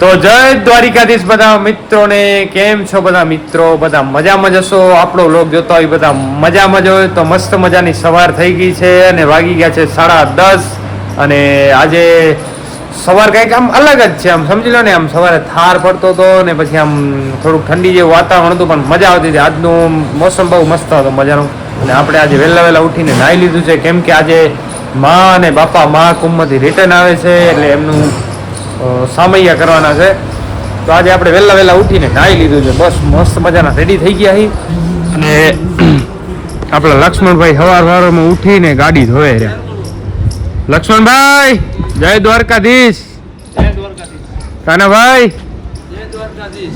તો જય દ્વારિકાધીશ બધા મિત્રોને, કેમ છો બધા મિત્રો? બધા મજામાં જશો આપણો લોક જોતો હોય બધા મજામાં જ હોય. તો મસ્ત મજાની સવાર થઈ ગઈ છે અને વાગી ગયા છે સાડા દસ. અને આજે સવાર કંઈક આમ અલગ જ છે, આમ સમજી લો ને, આમ સવારે થાર પડતો હતો ને પછી આમ થોડુંક ઠંડી જેવું વાતાવરણ હતું, પણ મજા આવતી હતી. આજનું મોસમ બહુ મસ્ત હતો મજાનું. અને આપણે આજે વહેલા વહેલા ઉઠીને નાહી લીધું છે, કેમ કે આજે મા અને બાપા મા કુંભમાંથી રિટર્ન આવે છે, એટલે એમનું સામૈયા કરવાના છે. તો આજે આપણે વહેલા વહેલા ઉઠીને નાહી લીધું છે. બસ મસ્ત મજાના રેડી થઈ ગયા અહીં અને આપણા લક્ષ્મણભાઈ સવાર સવારમાં ઉઠીને ગાડી ધોવે રહ્યા. લક્ષ્મણભાઈ, જય દ્વારકાધીશ. કાનાભાઈ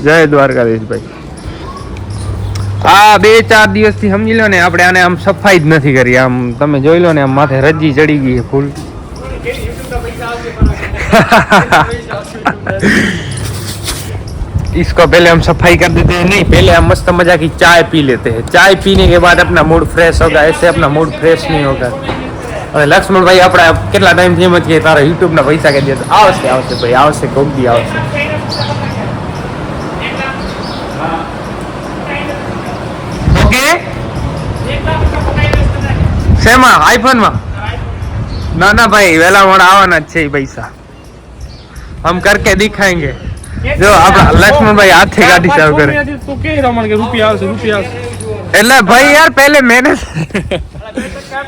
જય દ્વારકાધીશ ભાઈ. આ બે ચાર દિવસથી સમજી લો ને, આપણે આને આમ સફાઈ જ નથી કરી. આમ તમે જોઈ લો ને, આમ માથે રજી ચડી ગઈ છે ફૂલ. इसको पहले हम सफाई कर देते हैं नहीं पहले हम मस्त मजा की चाय पी लेते हैं चाय पीने के बाद अपना मूड फ्रेश होगा ऐसे अपना मूड फ्रेश नहीं होगा હવે લક્ષ્મણભાઈ આપણે કેટલા ટાઈમથી એમ જ કે તારા યુટ્યુબના પૈસા કે દે આવશે આવશે ભાઈ આવશે કોક દી આવશે ઓકે શેમાં આઈફોનમાં ના ના ભાઈ વેલા મોડા આવવાના જ છે એ પૈસા હમ કરકે દિખાएंगे જો આપણા લક્ષ્મણભાઈ હાથે ગાડી ચાલુ કરે તો કે રમણ કે રૂપિયા આવશે રૂપિયા આવશે એટલે ભાઈ યાર પહેલે મહેનત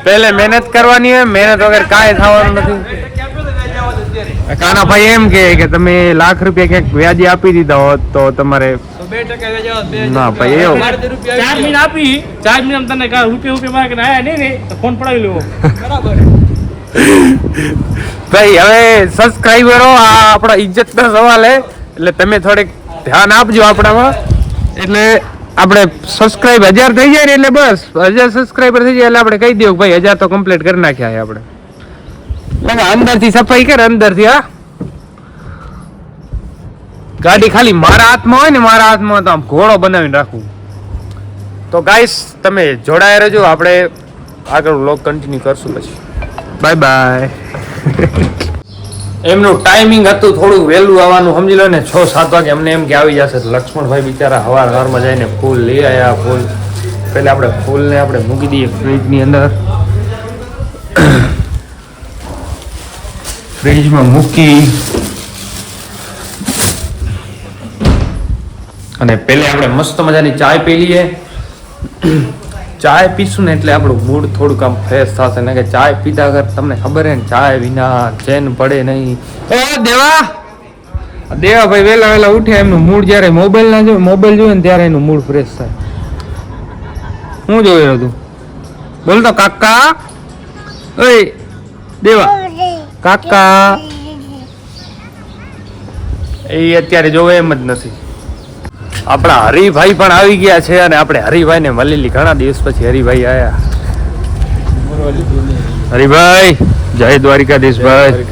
પહેલે મહેનત કરવાની હોય મહેનત વગર કાંઈ થવાનું નથી કાના ભાઈ એમ કે કે તમે લાખ રૂપિયા ક્યાંક વ્યાજે આપી દીધા હોત તો તમારે ના ભાઈ એવું ચાર મિનિટ આપી ચાર મિનિટ તને કા રૂપિયા રૂપિયા આયા નહીં ને ફોન પડાવી લેવો બરાબર ભાઈ, હવે સબસ્ક્રાઈબરો આ આપણા ઇજ્જતનો સવાલ હે. એટલે તમે થોડીક ધ્યાન આપજો આપણામાં. એટલે આપણે સબસ્ક્રાઇબ હજાર થઈ જાય ને એટલે બસ, હજાર સબસ્ક્રાઈબર થઈ જાય એટલે આપણે કહી દઉં ભાઈ, હજાર તો કમ્પ્લીટ કરી નાખ્યા છે આપણે. અંદરથી સફાઈ કર, અંદરથી, હા. ગાડી ખાલી મારા હાથમાં હોય ને, મારા હાથમાં તો આમ ઘોડો બનાવીને રાખવું તો ગાઈસ તમે જોડાયા રહેજો. આપણે આગળ વ્લોગ કન્ટિન્યુ કરશું પછી. બાય બાય એમનું ટાઈમિંગ હતું થોડું વહેલું આવવાનું, સમજી લો ને, છ, સાત વાગે અમને એમ કે આવી જશે. લક્ષ્મણભાઈ બિચારા હવાર હવારમાં જઈને ફૂલ લઈ આવ્યા ફૂલ. પહેલાં આપણે ફૂલને આપણે મૂકી દઈએ ફ્રીજની અંદર. ફ્રીજમાં મૂકી. અને પહેલે આપણે મસ્ત મજાની ચાય પી લઈએ. ચાય પીશું ને એટલે આપણું મૂડ થોડુંક આમ ફ્રેશ થશે. ને કે ચાય પીધા કર તમને ખબર હે ને ચાય વિના ચેન પડે નહીં. એ દેવા! દેવા ભાઈ વહેલા વહેલા ઉઠે એમનું મૂડ જ્યારે મોબાઈલ ના જોયું મોબાઈલ જોવે ને ત્યારે એનું મૂડ ફ્રેશ થાય. હું જોઈ રહ્યો તું બોલ તો કાકા. ઓય દેવા. કાકા. એ અત્યારે જોવે એમ જ નથી. આપણા હરિભાઈ પણ આવી ગયા છે અને આપણે હરિભાઈને મળેલી ઘણા દિવસ પછી હરિભાઈ આયા. હરિભાઈ જય દ્વારિકાધીશ ભાઈ.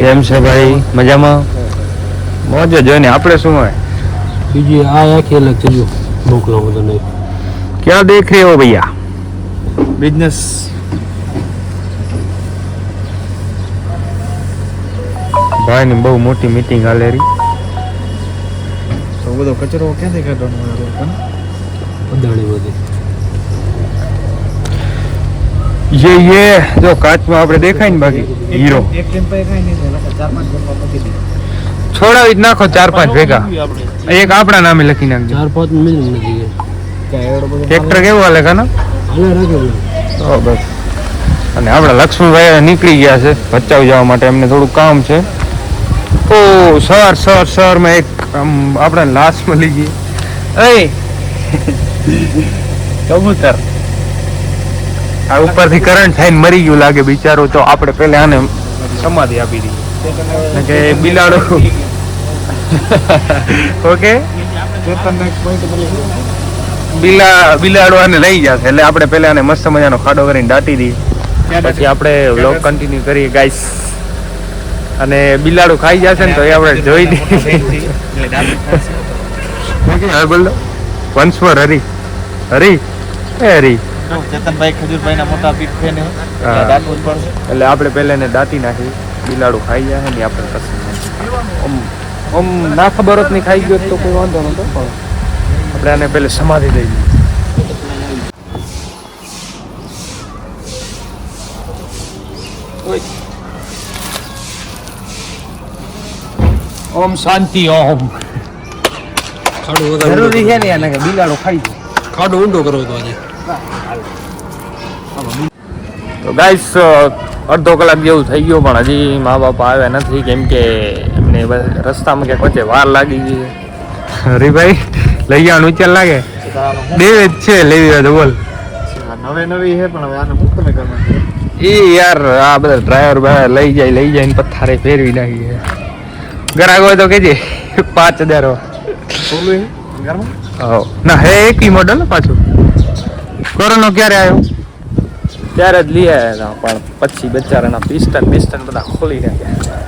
કેમ છે ભાઈ? મજામાં? મોજો જોઈને આપણે શું હોય? બીજી આ આખી અલગ છે જો મોકલો તને. ક્યાં દેખ રહે હો ભૈયા? બિઝનેસ ભાઈ ની બહુ મોટી મીટિંગ હાલે રહી બધો કચરો ક્યાંથી કાઢવાનો બધાણી બધી. યે યે જો કાચમાં આપણે દેખાય ને બાકી હીરો. એક ટેમ્પો એ કાંઈ નહીં થાય ચાર પાંચ ટેમ્પો દે છોડાવી જ નાખો ચાર પાંચ ભેગા. એક આપણા નામે લખી નાખજો. ચાર પાંચ મિનિટ નથી ટ્રેક્ટર કેવું હાલે કાના? હાલે રાખે તો બસ. અને આપણા લક્ષ્મણભાઈ નીકળી ગયા છે ભચાઉ જવા માટે એમને થોડું કામ છે. ઓ સર સર સવારમાં એક આમ આપણે લાશ મળી ગઈ. એ કબૂતર આ ઉપરથી કરંટ થઈને મરી ગયું લાગે બિચારો તો આપણે પહેલા આને સમાધિ આપી દીધી કે બિલાડો. ઓકે? બિલા બિલાડો આને લઈ જશે એટલે આપણે પહેલા આને મસ્ત મજાનો ખાડો કરીને દાટી દઈએ. પછી આપણે વ્લોગ કન્ટિન્યુ કરીએ ગાઈસ અને બિલાડું ખાઈ જશે ને તો એ આપણે જોઈ હવે બોલો. મોર હરી. હરી? એ હરી. ચેતનભાઈ ખજૂરભાઈ ના મોટા પીઠ છે ને જ એટલે આપણે પહેલા એને દાંતી નાખી બિલાડું ખાઈ જાય ને આપણે પછી ઓમ ઓમ ના ખબરની ખાઈ ગયો તો કોઈ વાંધો નતો પણ આપણે આને પહેલે સમાધિ દઈ દીધી. ઓમ શાંતિ ઓમ. ખાડું જરૂરી છે ને એને કે બિલાડો ખાઈ જાય. ખાડો ઊંડો કરો તો આજે. તો ગાઈસ અડધો કલાક જેવું થઈ ગયું પણ હજી મા બાપ આવ્યા નથી કેમ કે એમને રસ્તામાં ક્યાંક વચ્ચે વાર લાગી ગઈ છે. હરીભાઈ લઈ જવાનું વિચાર લાગે. બે જ છે લેવી હોય તો બોલ. નવે નવી છે પણ હવે આને મુક્ત મેં કરવાનું. એ યાર આ બધા ડ્રાઈવર લઈ જાય લઈ જાય પથ્થારે ફેરવી નાખી છે. ગ્રાહક હોય તો કેજે પાંચ હજાર હો ના હે એક મોડલ પાછું. કોરોનો ક્યારે આવ્યો ત્યારે જ લઈ આવ્યા પણ પછી બચારાના પિસ્ટન બિસ્ટન બધા ખોલી નાખ્યા.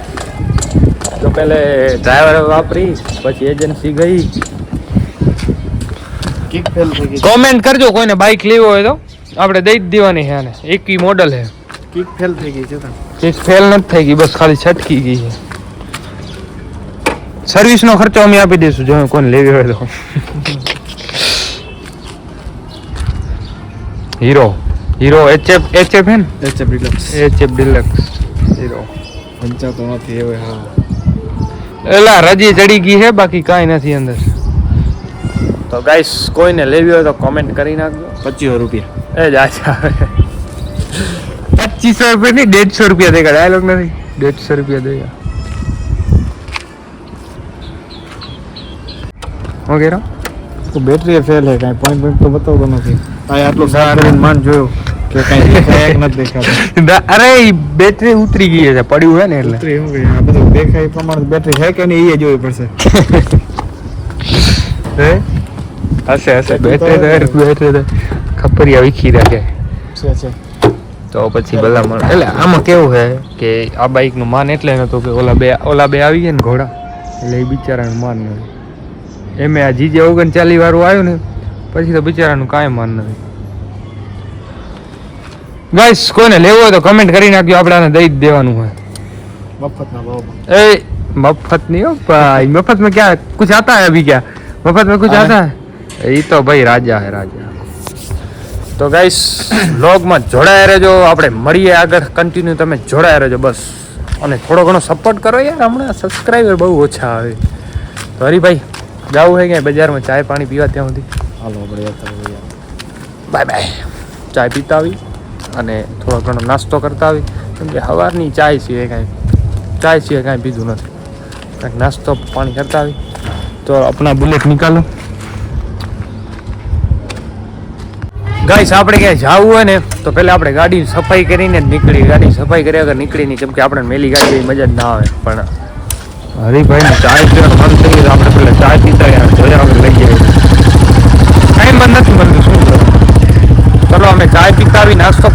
તો પેલે ડ્રાઈવર વાપરી પછી એજન્સી ગઈ. કિક ફેલ થઈ ગઈ. કોમેન્ટ કરજો કોઈને બાઇક લેવો હોય તો. આપણે દઈ જ દેવાની છે આને. એક મોડલ છે. કિક ફેલ થઈ ગઈ છે કિક ફેલ નથી થઈ ગઈ બસ ખાલી છટકી ગઈ છે. સર્વિસનો ખર્ચો અમે આપી દઈશું જો કોને લેવી હોય તો. હીરો. હીરો એચએફ એચએફ હે ને? HF deluxe HF deluxe Hero. પંચાતો નથી હવે હા. એલા રજી ચડી ગઈ છે બાકી કાંઈ નથી અંદર. તો ગાઈસ કોઈને લેવી હોય તો કોમેન્ટ કરી નાખજો. પચીસો રૂપિયા. એ જ આશા પચીસો રૂપિયા નહીં દેડસો રૂપિયા દેગા ડાયલોગ નથી. દેડસો રૂપિયા દેગા હું કહી તો બેટરી ફેલ હે કાંઈ પોઈન્ટ પોઈન્ટ તો બતાવતો નથી. આ આટલું સારા કરીને માન જોયો કે કાંઈ દેખાય કે નથી દેખાતું અરે બેટરી ઉતરી ગઈ છે પડ્યું હોય ને એટલે. ઉતરી હું કહે આ બધું દેખાય પ્રમાણે બેટરી છે કે નહીં એ જોવી પડશે. હે? હશે હશે. બેટરી તો બેટરી તો ખપરિયા વીખી રાખે. છે છે. તો પછી ભલામણ. એટલે આમાં કેવું છે કે આ બાઈકનું માન એટલે નતું કે ઓલા બે ઓલા બે આવી ગયા ને ઘોડા. એટલે એ બિચારાનું માન નથી એમે આ જીજે ઓગણચાલીસ વાળું આવ્યું ને પછી તો બિચારાનું કાંઈ મન નથી. ગાઈસ કોઈને લેવો હોય તો કમેન્ટ કરી નાખજો આપણે દઈ જ દેવાનું હોય. મફતના એ મફત નહીં હો ભાઈ મફતમાં ક્યાં કુછ આતા અભી ક્યાં? મફતમાં કુછ આતા એ તો ભાઈ રાજા હે રાજા. તો ગાઈસ વ્લોગમાં જોડાયા રહેજો આપણે મળીએ આગળ કન્ટિન્યુ તમે જોડાયા રહેજો બસ. અને થોડો ઘણો સપોર્ટ કરો યાર હમણાં સબસ્ક્રાઈબર બહુ ઓછા આવે. તો હરીભાઈ જવું હોય ક્યાંય બજારમાં? ચાય પાણી પીવા ત્યાં સુધી? હાલો આપણે બાય બાય. ચાય પીતા આવી અને થોડો ઘણો નાસ્તો કરતા આવી. કેમ કે સવારની ચાય છે કાંઈ ચાય છે કાંઈ પીધું નથી. કાંઈક નાસ્તો પાણી કરતા આવી. તો આપણા બુલેટ નીકાળો. ગાઈસ આપણે ક્યાંય જવું હોય ને તો પહેલાં આપણે ગાડીની સફાઈ કરીને જ નીકળી ગાડી સફાઈ કર્યા વગર નીકળી નહીં. કેમ કે આપણે મેલી ગાડી મજા જ ના આવે. પણ હરીભાઈને ચાય પીવાનું મન થઈ ગયું આપણે પેલા ચાય પીતા ગયા જોયા વગર લઈ જઈએ. ટાઈમ બંધ નથી મળતું શું કરવું ચલો અમે ચાય પીતા આવી નાસ્તો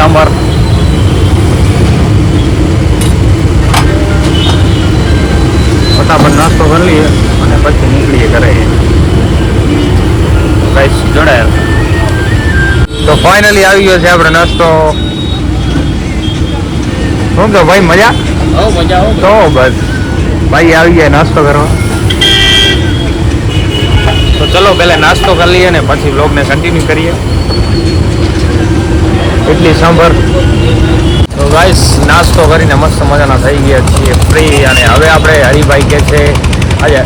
સાંભાર. ફટાફટ નાસ્તો કરી લઈએ અને પછી નીકળીએ ઘરે. ગાઈસ જોડાયેલ તો ફાઇનલી આવી ગયો છે આપણે નાસ્તો. શું કે ભાઈ મજા? હો મજા આવો. તો બસ. ભાઈ આવી ગયા નાસ્તો કરવા. તો ચલો પહેલા નાસ્તો કરી લઈએ ને પછી વ્લોગને કન્ટિન્યુ કરીએ. ઇડલી સાંભર. તો ગાઈસ નાસ્તો કરીને મસ્ત મજાના થઈ ગયા છીએ ફ્રી અને હવે આપણે હરિભાઈ કે છે, આજે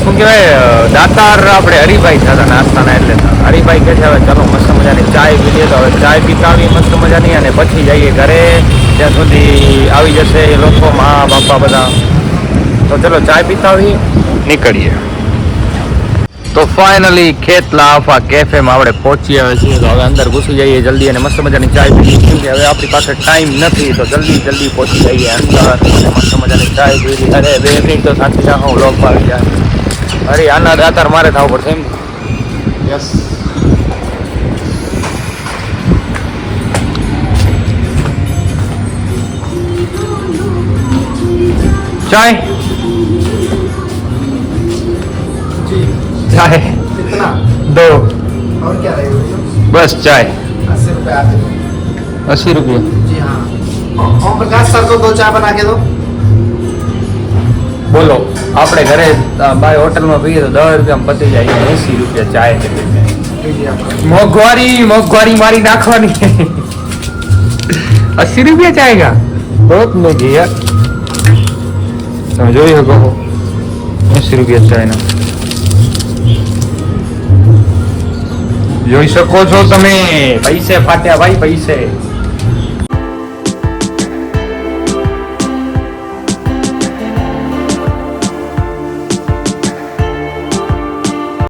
શું કહેવાય દાતાર આપણે હરિભાઈ થતા નાસ્તાના એટલે હરિભાઈ કહે છે, હવે ચાલો મસ્ત મજાની ચાય પી લઈએ તો હવે ચાય પીતાવી મસ્ત મજાની અને પછી જઈએ ઘરે, ત્યાં સુધી આવી જશે એ લોકો, મા બાપા બધા. તો ચલો ચાય પીતાવી, નીકળીએ. તો ફાઇનલી ખેતલા આફા કેફેમાં આપણે પહોંચી આવે છીએ. તો હવે અંદર ઘૂસી જઈએ જલ્દી અને મસ્ત મજાની ચાય પીવી કેમ કે હવે આપણી પાસે ટાઈમ નથી તો જલ્દી જલ્દી પહોંચી જઈએ અંદર મસ્ત મજાની ચાય પી લઈએ અરે મિનિટ તો સાચી રાખો લોક આવી જાય. અરે આના દાતાર મારે થવું પડશે એમ. યસ ચાય? ચાય कितना દો और क्या रहेगा બસ ચાય अस्सी रुपये आते અસી રૂપિયા जी हाँ ओम प्रकाश सर को दो चाय बना के दो બોલો આપણે ઘરે અ, બાય હોટલમાં પીએ તો દસ રૂપિયામાં પતી જાય એસી રૂપિયા ચાય છે लीजिए आपका મોંઘવારી મોંઘવારી મારી નાખવાની અસી રૂપિયા ચાય કા બહુ મોંઘી યાર તમે જોઈ શકો છો એસી રૂપિયા ચાયના જોઈ શકો છો તમે. પૈસે ફાટ્યા ભાઈ પૈસે.